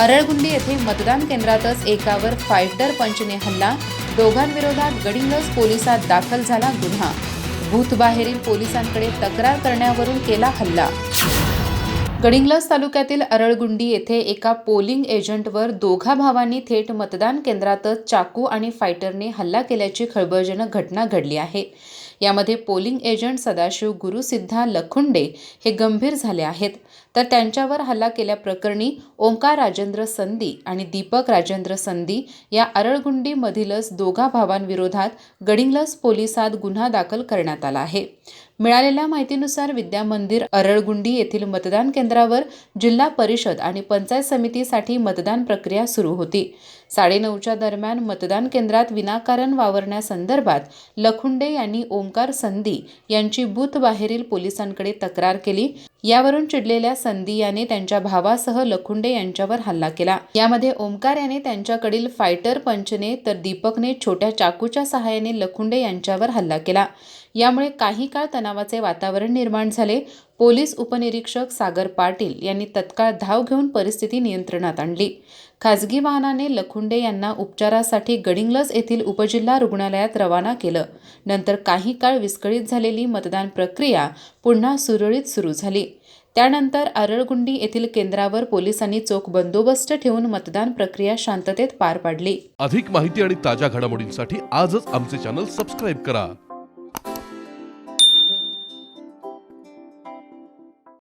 अरळगुंडी येथे मतदान केंद्रातच एकावर फायटर पंचने हल्ला. दोघांविरोधात गडिंगज पोलिसात दाखल झाला गुन्हा. भूतबाहेरील पोलिसांकडे तक्रार करण्यावरून केला हल्ला. गडिंग्लज तालुक्यातील अरळगुंडी येथे एका पोलिंग एजंटवर दोघा भावांनी थेट मतदान केंद्रातच चाकू आणि फायटरने हल्ला केल्याची खळबळजनक घटना घडली आहे. यामध्ये पोलिंग एजंट सदाशिव गुरुसिद्धा लखुंडे हे गंभीर झाले आहेत. तर त्यांच्यावर हल्ला केल्याप्रकरणी ओंकार राजेंद्र संधी आणि दीपक राजेंद्र संधी या अरळगुंडीमधीलच दोघा भावांविरोधात गडिंगलस पोलिसात गुन्हा दाखल करण्यात आला आहे. मिळालेल्या माहितीनुसार विद्यामंदिर अरळगुंडी येथील मतदान केंद्रावर जिल्हा परिषद आणि पंचायत समितीसाठी मतदान प्रक्रिया सुरू होती. साडेनऊच्या दरम्यान मतदान केंद्रात विनाकारण वावरण्यासंदर्भात लखुंडे यांनी ओंकार संधी यांची बूथ बाहेरील पोलिसांकडे तक्रार केली. यावरून चिडलेल्या संधी याने त्यांच्या भावासह लखुंडे यांच्यावर हल्ला केला. यामध्ये ओंकार याने त्यांच्याकडील फायटर पंचने तर दीपकने छोट्या चाकूच्या सहाय्याने लखुंडे यांच्यावर हल्ला केला. यामुळे काही काळ तणावाचे वातावरण निर्माण झाले. पोलीस उपनिरीक्षक सागर पाटील यांनी तत्काळ धाव घेऊन परिस्थिती नियंत्रणात आणली. खासगी वाहनाने लखुंडे यांना उपचारासाठी गडिंग्लज येथील उपजिल्हा रुग्णालयात रवाना केलं. नंतर काही काळ विस्कळीत झालेली मतदान प्रक्रिया पुन्हा सुरळीत सुरू झाली. त्यानंतर अरळगुंडी येथील केंद्रावर पोलिसांनी चोख बंदोबस्त ठेवून मतदान प्रक्रिया शांततेत पार पाडली. अधिक माहिती आणि ताज्या घडामोडींसाठी आजच आमचे चॅनल सबस्क्राईब करा.